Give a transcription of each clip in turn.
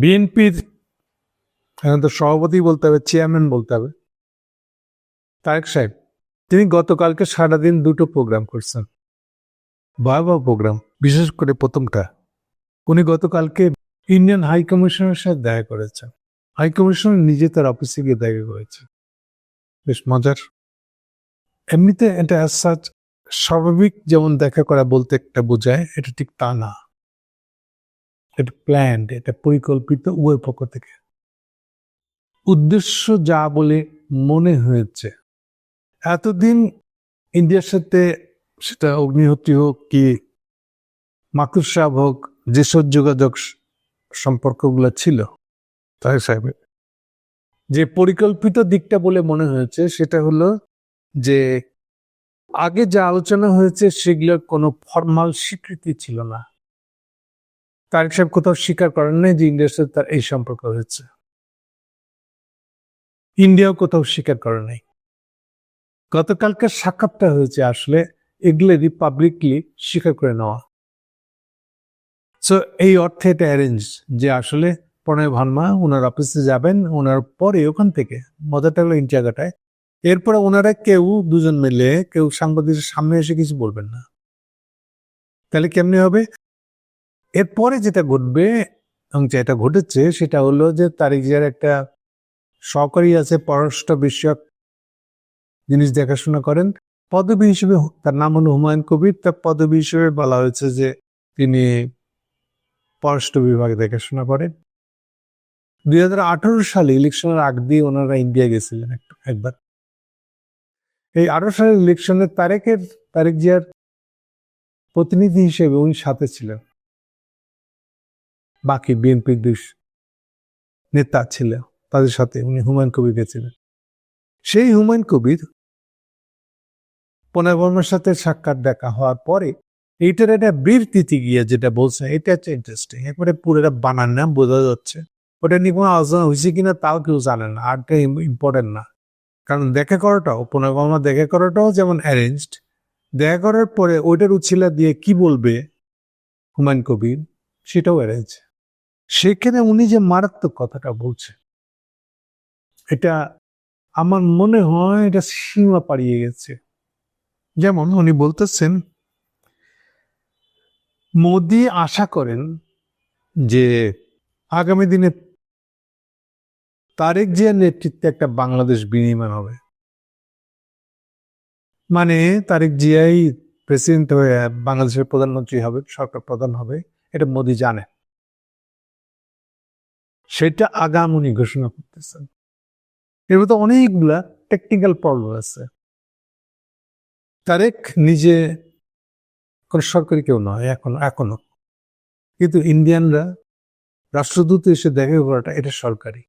বিএনপির এখন তো সভাপতি বলতে হবে, চেয়ারম্যান বলতে হবে। তারেক সাহেব, তিনি গতকালকে সারাদিন দুটো প্রোগ্রাম করছেন। ভয়াবহ প্রোগ্রাম, বিশেষ করে প্রথমটা। উনি গতকালকে ইন্ডিয়ান হাই কমিশনের সাথে দেখা করেছেন। হাই কমিশনার নিজে তার অফিসে গিয়ে দেখা করেছে। বেশ মজার। এমনিতে এটা as such স্বাভাবিক যেমন দেখা করা বলতে একটা বোঝায়, এটা ঠিক তা না। এটা প্ল্যান্ড এটা পরিকল্পিত, উভয় পক্ষ থেকে। উদ্দেশ্য যা বলে মনে হয়েছে। এতদিন ইন্ডিয়ার সাথে সেটা অগ্নিহত্রী হোক কি মাকুর সাহেব হোক, যেসব যোগাযোগ সম্পর্কগুলো ছিল তাই সাহেবের, যে পরিকল্পিত দিকটা বলে মনে হয়েছে, সেটা হলো যে আগে যা আলোচনা হয়েছে, সেগুলোর কোনো ফর্মাল স্বীকৃতি ছিল না। তারেক সাহেব কোথাও স্বীকার করেন নাই যে ইন্ডিয়ার সাথে তার এই সম্পর্ক হয়েছে। ইন্ডিয়াও কোথাও স্বীকার করে নাই। গতকালকার সাক্ষাৎটা হয়েছে আসলে এগুলোরই পাবলিকলি স্বীকার করে নেওয়া। সো এই অর্থে এটা অ্যারেঞ্জ যে আসলে প্রণয় ভান্মা ওনার অফিসে যাবেন ওনার পরে ওখান থেকে মজাটা হলো এই এরপরে ওনারা কেউ দুজন মিলে, কেউ সাংবাদিকের সামনে এসে কিছু বলবেন না। তাহলে কেমনি হবে? এরপরে যেটা ঘটবে, এবং যেটা ঘটেছে, সেটা হলো যে তারিক একটা সহকারী আছে, পররাষ্ট্র বিষয়ক জিনিস দেখাশোনা করেন। পদবী হিসেবে তার নাম হলো হুমায়ুন কবির। তার পদবী হিসেবে বলা হয়েছে যে তিনি পররাষ্ট্র বিভাগে দেখাশোনা করেন। দুই হাজার আঠারো সালে ইলেকশনের আগ দিয়ে ওনারা ইন্ডিয়া গেছিলেন একবার। এই আঠারো সালের ইলেকশনে তারেকের তারেক জিয়ার প্রতিনিধি হিসেবে উনি সাথে ছিলেন। বাকি বিএনপির দুই নেতা ছিলেন তাদের সাথে উনি হুমায়ুন কবির গেছিলেন। সেই হুমায়ুন কবির পনেরো বর্মার সাথে সাক্ষাৎ দেখা হওয়ার পরে এইটার একটা বীরতিথি গিয়ে যেটা বলছে, এটা হচ্ছে ইন্টারেস্টিং একবারে পুরোটা বানান না বোঝা যাচ্ছে। ওটা নিয়ে কোনো আলোচনা হয়েছে কিনা তাও কেউ জানে না আরটা ইম্পর্টেন্ট না। কারণ দেখা করাটাও, পনেরো বর্মা দেখা করাটাও যেমন অ্যারেঞ্জড দেখা করার পরে ওইটার উচ্ছিলা দিয়ে কি বলবে হুমায়ুন কবির, সেটাও অ্যারেঞ্জ সেখানে উনি যে মারাত্মক কথাটা বলছে, এটা আমার মনে হয় এটা সীমা পাড়িয়ে গেছে। যেমন উনি বলতেছেন, মোদি আশা করেন যে আগামী দিনে তারেক জিয়ার নেতৃত্বে একটা বাংলাদেশ বিনির্মাণ হবে। মানে তারেক জিয়াই প্রেসিডেন্ট হয়ে বাংলাদেশের প্রধানমন্ত্রী হবে, সরকার প্রধান হবে, এটা মোদি জানে সেটা আগাম উনি ঘোষণা করতেছেন। এর মধ্যে অনেকগুলা টেকনিক্যাল প্রবলেম আছে। তারেক নিজে কোন সরকারি কেউ নয়, এখনও এখনও। কিন্তু ইন্ডিয়ানরা রাষ্ট্রদূত এসে দেখা করাটা এটা সরকারি।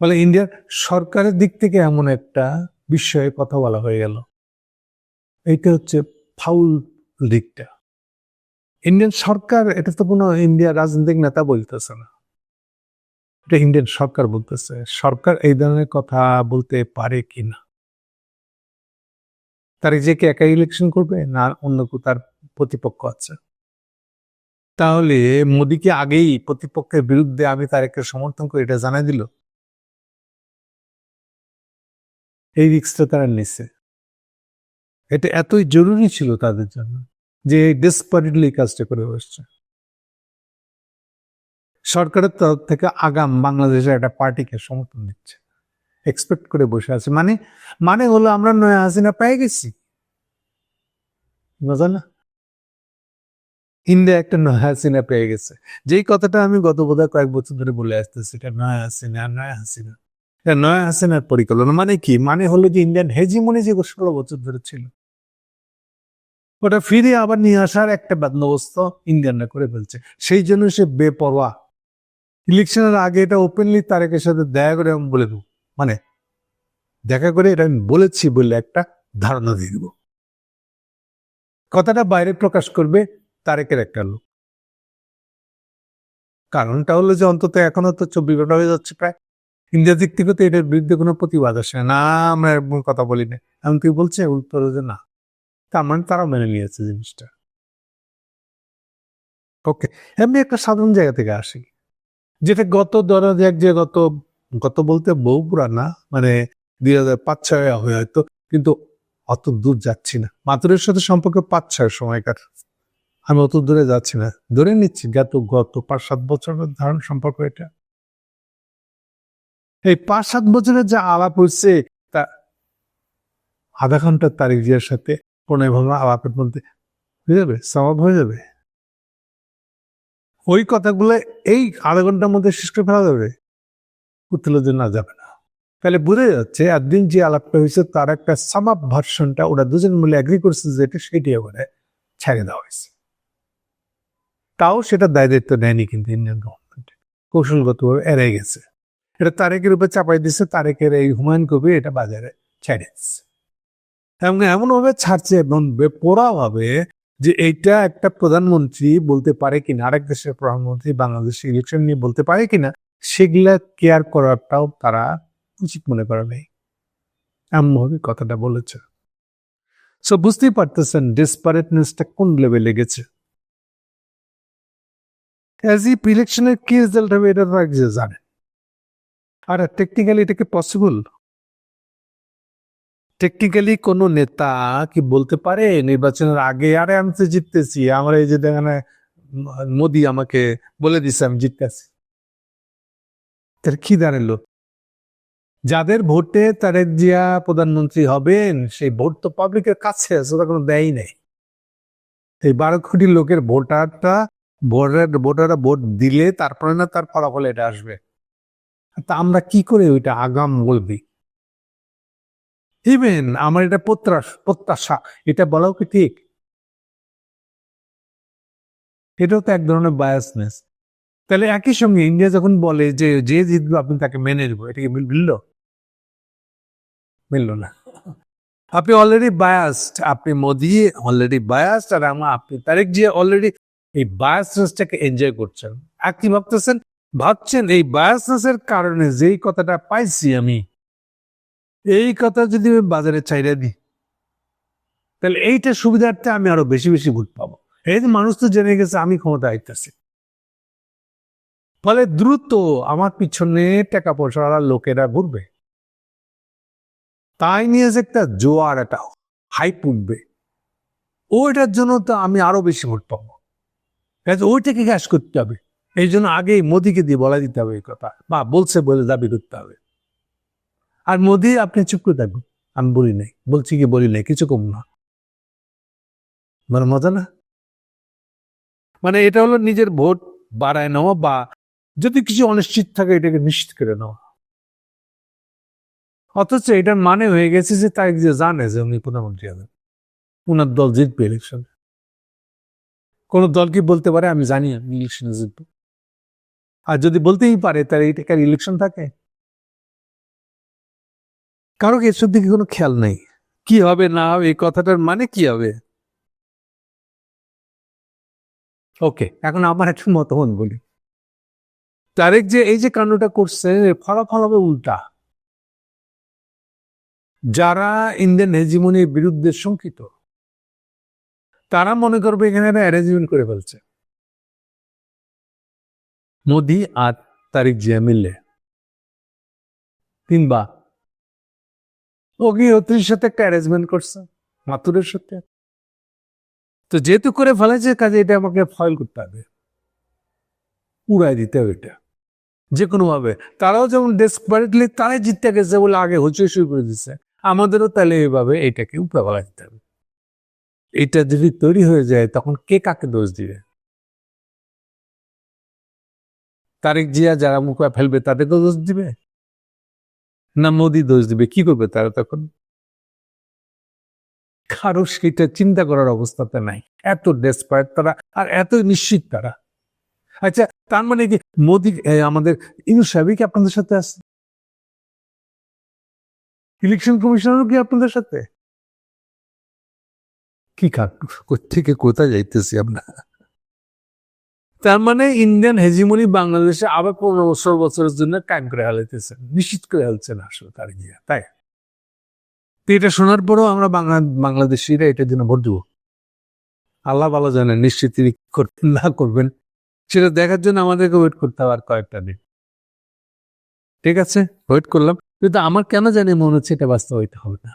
ফলে ইন্ডিয়ার সরকারের দিক থেকে এমন একটা বিষয়ে কথা বলা হয়ে গেল। এইটা হচ্ছে ফাউল দিকটা। ইন্ডিয়ান সরকার, এটা তো কোনো ইন্ডিয়ার রাজনৈতিক নেতা বলতেছে না। এটা ইন্ডিয়ান সরকার বলতেছে। সরকার এই ধরনের কথা বলতে পারে কি না তার যে কি একা ইলেকশন করবে না অন্য কেউ তার প্রতিপক্ষ আছে? তাহলে মোদীকে আগেই প্রতিপক্ষের বিরুদ্ধে আমি তারেকের সমর্থন করে এটা জানাই দিল? এই রিক্সটা তারা নিছে। এটা এতই জরুরি ছিল তাদের জন্য যে ডেসপারেটলি কাজটা করে বসছে। সরকারের তরফ থেকে আগাম বাংলাদেশের একটা পার্টিকে সমর্থন দিচ্ছে। এক্সপেক্ট করে বসে আছে। মানে মানে হলো আমরা নয়া হাসিনা পেয়ে গেছি। মজা না? ইন্ডিয়া একটা নয়া হাসিনা পেয়ে গেছে। যেই কথাটা আমি গত বোধহয় কয়েক বছর ধরে বলে আসতেছি, এটা নয়া হাসিনা নয়া হাসিনা। এটা নয়া হাসিনার পরিকল্পনা। মানে কি? মানে হলো যে ইন্ডিয়ান হেজিমনি যে ষোলো বছর ধরে ছিল, ওটা ফিরে আবার নিয়ে আসার একটা বন্দোবস্ত ইন্ডিয়ানরা করে ফেলছে। সেই জন্য সে বেপরোয়া ইলেকশনের আগে এটা ওপেনলি তারেকের সাথে দেখা করে আমি বলে দেবো। মানে দেখা করে এটা আমি বলেছি বলে একটা ধারণা দিয়ে দিব। কথাটা বাইরে প্রকাশ করবে তারেকের একটা লোক। কারণটা হলো যে অন্তত এখনও তো চব্বিশ ঘণ্টা হয়ে যাচ্ছে প্রায়। ইন্ডিয়া দিক থেকে তো এটার বিরুদ্ধে কোনো প্রতিবাদ আসে না। আমরা কথা বলি না। এমন কি বলছে, উত্তর যে না। তার মানে তারা মেনে নিয়েছে জিনিসটা। ওকে এমনি একটা সাধারণ জায়গা থেকে আসি। যেটা গত ধরা যাক যে গত গত বলতে বহু পুরানা মানে দুই হাজার পাঁচ ছয় হয়ে হয়তো, কিন্তু অত দূর যাচ্ছি না। মাতুরের সাথে সম্পর্ক পাঁচ ছয় সময়কার। আমি অত দূরে যাচ্ছি না। ধরে নিচ্ছি গত গত পাঁচ সাত বছরের ধারণ সম্পর্ক এটা। এই পাঁচ সাত বছরের যা আলাপ হচ্ছে তা আধা ঘণ্টার তারিখ জিয়ার সাথে, কোনো এভাবে আলাপের মধ্যে, হয়ে যাবে? সমাব হয়ে যাবে? ওই কথাগুলো এই আধা ঘণ্টার মধ্যে শেষ করে ফেলা যাবে। উত্তর না যাবে না। তাহলে বোঝা যাচ্ছে, একদিন যে আলাপটা হয়েছে, তার একটা সামাপ ভার্সনটা ওরা দুজন মিলে অ্যাগ্রি করছে যেটা সেটি করে ছেড়ে দেওয়া হয়েছে। তাও সেটা দায় দায়িত্ব নেয়নি কিন্তু ইন্ডিয়ান গভর্নমেন্ট কৌশলগতভাবে এড়ে গেছে। এটা তারেকের উপর চাপাই দিচ্ছে তারেকের এই হুমায়ুন কবি এটা বাজারে ছেড়ে দিচ্ছে এবং এমনভাবে ছাড়ছে এবং বেপোরা ভাবে যে এইটা একটা প্রধানমন্ত্রী বলতে পারে কিনা, আরেক দেশের প্রধানমন্ত্রী বাংলাদেশের ইলেকশন নিয়ে বলতে পারে কিনা, সেগুলা কেয়ার করাটাও তারা উচিত মনে করে নেই। এমনভাবে কথাটা বলেছে। সো বুঝতেই পারতেছেন ডিসপারেটনেসটা কোন লেভেলে গেছে। অ্যাজ ইফ ইলেকশনের কি রেজাল্ট হবে, এটা যে জানে। আর টেকনিক্যালি এটা কি পসিবল টেকনিক্যালি কোন নেতা কি বলতে পারে? নির্বাচনের আগে আরে আমি তো জিততেছি। আমার এই যে দেখেন মোদি আমাকে বলে দিছে, আমি জিততেছি। তার কি দাঁড়াল যাদের ভোটে তারেক জিয়া প্রধানমন্ত্রী হবেন, সেই ভোট তো পাবলিকের কাছে আছে ওটা কোনো দেয়ই নেই। এই বারো কোটি লোকের ভোটারটা, ভোটার, ভোটাররা ভোট দিলে তারপরে না তার ফলাফল এটা আসবে। তা আমরা কি করে ওইটা আগাম বলবি? ইভেন আমার এটা প্রত্যাশা, এটা বলাও কি ঠিক? এটাও তো এক ধরনের বায়াসনেস তাহলে একই সঙ্গে ইন্ডিয়া যখন বলে যে যে জিতবে আপনি তাকে মেনে নেব, এটা কি মিলল? মিলল না। আপনি অলরেডি বায়াসড আপনি মোদি অলরেডি বায়াসড আর আমার আপনি তারেক জিয়া অলরেডি এই বায়াসনেসটাকে এনজয় করছেন। আর কি ভাবতেছেন? ভাবছেন এই বায়াসনেসের কারণে যেই কথাটা পাইছি আমি এই কথা যদি আমি বাজারে চাইরা দিই, তাহলে এইটা সুবিধার্থে আমি আরও বেশি বেশি ভোট পাবো। এই যে মানুষ তো জেনে গেছে আমি ক্ষমতা আইতেছি। ফলে দ্রুত আমার পিছনে টাকা পয়সা লোকেরা ঘুরবে। তাই নিয়ে যে একটা জোয়ার, একটা হাইপ উঠবে, ওইটার জন্য তো আমি আরও বেশি ভোট পাবো। ওইটাকে গ্যাস করতে হবে। এই জন্য আগেই মোদিকে দিয়ে বলা দিতে হবে এই কথা, বা বলছে বলে দাবি করতে হবে। আর মোদি, আপনি চুপ করে থাকবেন আমি বলি নাই। বলছি কি, বলি নাই। কিছু কম না। মানে মজা না? মানে এটা হলো নিজের ভোট বাড়ায় নেওয়া বা যদি কিছু অনিশ্চিত থাকে, এটাকে নিশ্চিত করে নেওয়া। অথচ এটার মানে হয়ে গেছে যে তাই যে জানে যে উনি প্রধানমন্ত্রী হবেন। উনার দল জিতবে ইলেকশন কোন দল কি বলতে পারে আমি জানি আমি ইলেকশনে জিতবো। আর যদি বলতেই পারে, তাহলে এটাকার ইলেকশন থাকে? কারও এসব দিকে কোনো খেয়াল নেই? কি হবে, না হবে, এই কথাটার মানে কি হবে? ওকে, এখন আমার একটু মতহন বলি। তারেক যে এই যে কাণ্ডটা করছে ফলাফল হবে উল্টা। যারা ইন্ডিয়ান হেজিমনির বিরুদ্ধে শঙ্কিত, তারা মনে করবে এখানে অ্যারেঞ্জমেন্ট করে ফেলছে। মোদি আর তারিক জিয়া মিললে তিনবা অগ্নিহোত্রীর সাথে একটা অ্যারেঞ্জমেন্ট করছে মাতুরের সাথে। তো যেহেতু করে ফেলেছে, কাজে এটা আমাকে ফয়েল করতে হবে। উড়াই দিতে হবে এটা। যে কোনো ভাবে তারাও যেমন ডেসপারেটলি তারাই জিততে গেছে বলে আগে হইচই শুরু করে দিচ্ছে আমাদেরও তাহলে এইভাবে এটাকে উপরে ফেলা দিতে হবে। এটা যদি তৈরি হয়ে যায়, তখন কে কাকে দোষ দিবে? তারেক জিয়া যারা মুখে ফেলবে, তাদেরকেও দোষ দিবে? না মোদি দোষ দিবে? কি করবে তারা তখন? কারও সেটা চিন্তা করার অবস্থাতে নাই। এত ডেসপায়ার তারা আর এত নিশ্চিত তারা। আচ্ছা তার মানে কি মোদি আমাদের ইনু সাহেবই কি আপনাদের সাথে আছে? ইলেকশন কমিশনারও কি আপনাদের সাথে? কি কাক থেকে কোথায় যাইতেছি আমরা? তার মানে ইন্ডিয়ান হেজিমনি বাংলাদেশে আবার পনেরো বছর, বছরের জন্য কায়েম করে হালাইতেছে। নিশ্চিত করে হালছেন আসলে তার গিয়া তাই? তো এটা শোনার পরেও আমরা বাংলা, বাংলাদেশিরা এটার জন্য ভোট দেবো। আল্লাহ ভালো জানেন, নিশ্চিত তিনি করবেন না করবেন, সেটা দেখার জন্য আমাদেরকে ওয়েট করতে হবে আর কয়েকটা দিন। ঠিক আছে? ওয়েট করলাম। কিন্তু আমার কেন জানি মনে হচ্ছে এটা বাস্তবায়িত হবে না।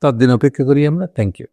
তার দিন অপেক্ষা করি আমরা। Thank you